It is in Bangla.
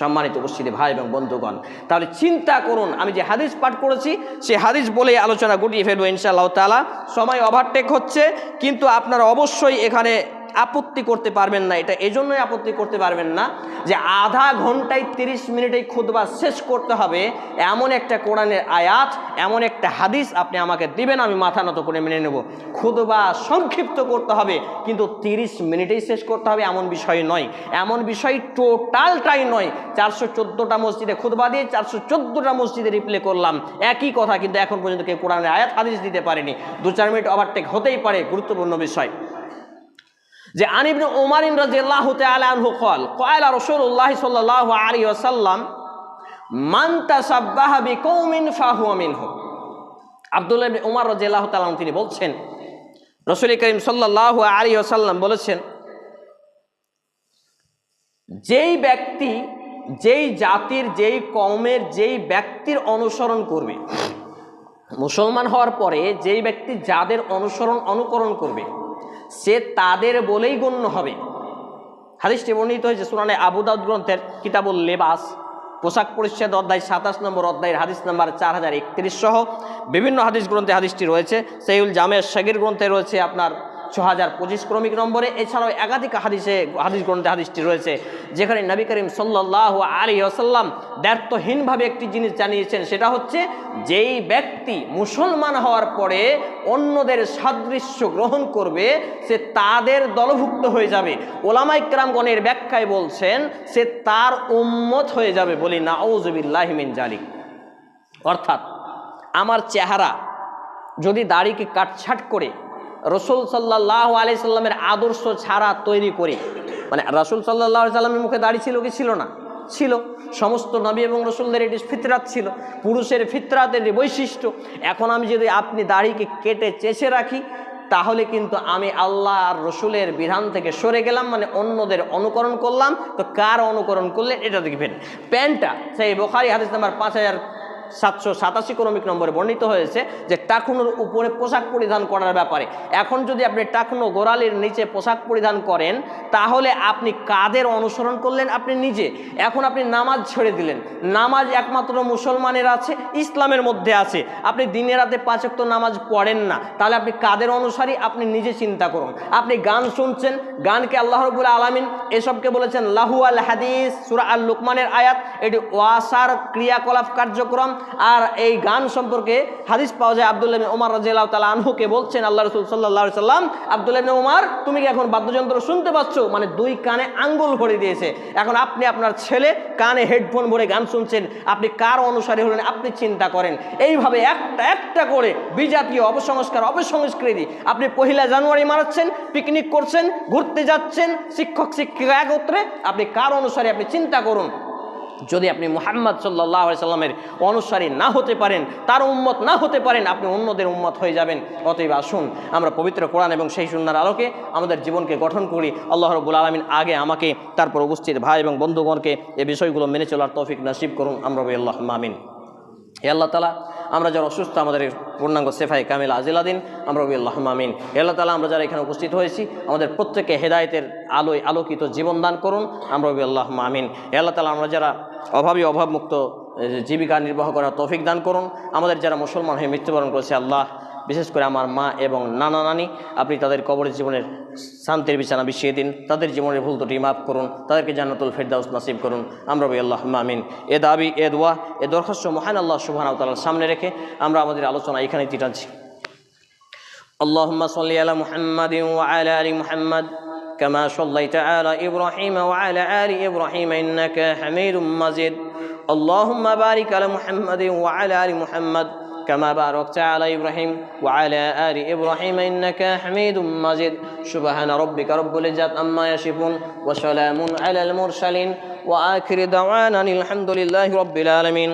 সম্মানিত উপস্থিতি ভাই এবং বন্ধুগণ, তাহলে চিন্তা করুন, আমি যে হাদিস পাঠ করেছি, সে হাদিস বলে আলোচনা গুটিয়ে ফেলব ইনশাআল্লাহ তালা সময় ওভারটেক হচ্ছে, কিন্তু আপনারা অবশ্যই এখানে আপত্তি করতে পারবেন না, এটা এজন্যই আপত্তি করতে পারবেন না, যে আধা ঘন্টায় তিরিশ মিনিটেই খুদবা শেষ করতে হবে, এমন একটা কোরআনের আয়াত, এমন একটা হাদিস আপনি আমাকে দিবেন, আমি মাথা নত করে মেনে নেব। খুদবা সংক্ষিপ্ত করতে হবে, কিন্তু তিরিশ মিনিটেই শেষ করতে হবে, এমন বিষয় নয়। এমন বিষয় টোটালটাই নয়। চারশো চোদ্দোটা মসজিদে খুদবা দিয়ে চারশো চোদ্দোটা মসজিদে রিপ্লে করলাম, একই কথা, কিন্তু এখন পর্যন্ত কেউ কোরআনের আয়াত, হাদিস দিতে পারেনি। দু চার মিনিট ওভারটেক হতেই পারে, গুরুত্বপূর্ণ বিষয়। যে আনিবিন উমারিন ইন রাজিয়াল্লাহ তালহু কল কয়লা রসুল্লাহ সাল্লাহ আলী আসাল্লাম মান্তা সাব্বাহাবি কৌমিন ফাহুয়ামিন হো আবদুল্লাহ উমার রাজিয়াল্লাহ তালাম তিনি বলছেন, রসুল করিম সাল্লাহ আলী আসাল্লাম বলেছেন, যেই ব্যক্তি, যেই জাতির, যেই কমের যেই ব্যক্তির অনুসরণ করবে, মুসলমান হওয়ার পরে যেই ব্যক্তি যাদের অনুসরণ, অনুকরণ করবে সে তাদের বলেই গণ্য হবে। হাদিসটি বর্ণিত হয়েছে সুনানে আবুদাউদ গ্রন্থের কিতাবুল লেবাস, পোশাক পরিচ্ছেদ অধ্যায় সাতাশ নম্বর অধ্যায়ের হাদিস নাম্বার চার হাজার একত্রিশ সহ বিভিন্ন হাদিস গ্রন্থে হাদিসটি রয়েছে। সেইউল জামে শাগির গ্রন্থে রয়েছে আপনার ছ হাজার পঁচিশ ক্রমিক নম্বরে। এছাড়াও একাধিক হাদিসে, হাদিস গ্রন্থে হাদিসটি রয়েছে, যেখানে নবী করিম সাল্লাহ আলী আসাল্লাম দ্ব্যর্থহীনভাবে একটি জিনিস জানিয়েছেন, সেটা হচ্ছে যেই ব্যক্তি মুসলমান হওয়ার পরে অন্যদের সাদৃশ্য গ্রহণ করবে, সে তাদের দলভুক্ত হয়ে যাবে। ওলামাই ক্রামগণের ব্যাখ্যায় বলছেন, সে তার উম্মত হয়ে যাবে বলি না ওজবিল্লাহিমিন জালিক অর্থাৎ আমার চেহারা যদি দাড়িকে কাটছাট করে রসুল সাল্লাহ আলি সাল্লামের আদর্শ ছাড়া তৈরি করে মানে রসুল সাল্লাহ সাল্লামের মুখে দাড়ি ছিল কি ছিল না? ছিল। সমস্ত নবী এবং রসুলদের এটি ফিতরাত ছিল। পুরুষের ফিতরাতের বৈশিষ্ট্য, এখন আমি যদি আপনি দাড়িকে কেটে চেষে রাখি, তাহলে কিন্তু আমি আল্লাহ আর রসুলের বিধান থেকে সরে গেলাম মানে অন্যদের অনুকরণ করলাম। তো কার অনুকরণ করলে এটা দেখবেন। প্যান্টটা, সেই বোখারি হাদিস নাম্বার পাঁচ হাজার সাতশো সাতাশি ক্রমিক নম্বরে বর্ণিত হয়েছে যে টাকুনোর উপরে পোশাক পরিধান করার ব্যাপারে। এখন যদি আপনি টাকুনো গোড়ালির নিচে পোশাক পরিধান করেন, তাহলে আপনি কাদের অনুসরণ করলেন আপনি নিজে? এখন আপনি নামাজ ছেড়ে দিলেন। নামাজ একমাত্র মুসলমানের আছে, ইসলামের মধ্যে আছে। আপনি দিনে রাতে পাঁচক্ত নামাজ পড়েন না। তাহলে আপনি কাদের অনুসারী? আপনি নিজে চিন্তা করুন। আপনি গান শুনছেন, গানকে আল্লাহ রবুল আলমিন এসবকে বলেছেন লাহু আল হাদিস, সুরা আল লুকমানের আয়াত। এটি ওয়াসার ক্রিয়াকলাপ কার্যক্রম। আর এই গান সম্পর্কে হাদিস পাওয়া যায় আবদুল্লাহ ওমর রাজিয়াল তালা আনহুকে বলছেন, আল্লাহ রসুল সাল্লাহ সাল্লাম আবদুল্লাহ ওমর তুমি কি এখন বাদ্যযন্ত্র শুনতে পাচ্ছ? মানে দুই কানে আঙ্গুল ভরে দিয়েছে। এখন আপনি আপনার ছেলে কানে হেডফোন ভরে গান শুনছেন, আপনি কার অনুসারী হলেন আপনি চিন্তা করেন। এইভাবে একটা একটা করে বিজাতীয় অপসংস্কার, অপসংস্কৃতি আপনি পহিলা জানুয়ারি মারাচ্ছেন পিকনিক করছেন, ঘুরতে যাচ্ছেন, শিক্ষক, শিক্ষিকা একত্রে আপনি কার অনুসারী আপনি চিন্তা করুন। যদি আপনি মোহাম্মদ সাল্লাহ সাল্লামের অনুসারী না হতে পারেন, তার উম্মত না হতে পারেন, আপনি অন্যদের উম্মত হয়ে যাবেন। অতএব আসুন, আমরা পবিত্র কোরআন এবং সেই সুন্দর আলোকে আমাদের জীবনকে গঠন করি। আল্লাহ রবুল আলমিন আগে আমাকে, তারপর উপস্থিত ভাই এবং বন্ধুগণকে এ বিষয়গুলো মেনে চলার তৌফিক নাসিব করুন। আমরা আল্লাহ মামিন হে আল্লাহ তালা আমরা যারা অসুস্থ, আমাদের পূর্ণাঙ্গ সেফাই কামিল আজিলাদিন, আমরা রবি আল্লাহ মামিন আল্লাহ তালা আমরা যারা এখানে উপস্থিত হয়েছি, আমাদের প্রত্যেকে হেদায়তের আলোয় আলোকিত জীবন দান করুন, আমরা রবি আল্লাহ মামিন আল্লাহ তালা আমরা যারা অভাবী, অভাবমুক্ত জীবিকা নির্বাহ করার তৌফিক দান করুন, আমাদের যারা মুসলমান হয়ে মৃত্যুবরণ করেছে, আল্লাহ বিশেষ করে আমার মা এবং নানা নানি আপনি তাদের কবরের জীবনের শান্তির বিছানা বিছিয়ে দিন তাদের জীবনের ভুল ত্রুটি মাফ করুন তাদেরকে জান্নাতুল ফেরদাউস নাসিব করুন আমরা রবি আল্লাহ মামিন এ দাবি এ দোয়া এ দরখাস্ত মহান আল্লাহ সুবহান তালার সামনে রেখে আমরা আমাদের আলোচনা এখানে তিটাচ্ছি اللهم صل على محمد وعلى ال محمد كما صليت على ابراهيم وعلى ال ابراهيم انك حميد مجيد اللهم بارك على محمد وعلى ال محمد كما باركت على ابراهيم وعلى ال ابراهيم انك حميد مجيد سبحان ربك رب العزه عما يصفون وسلام على المرسلين واخر دعوانا الحمد لله رب العالمين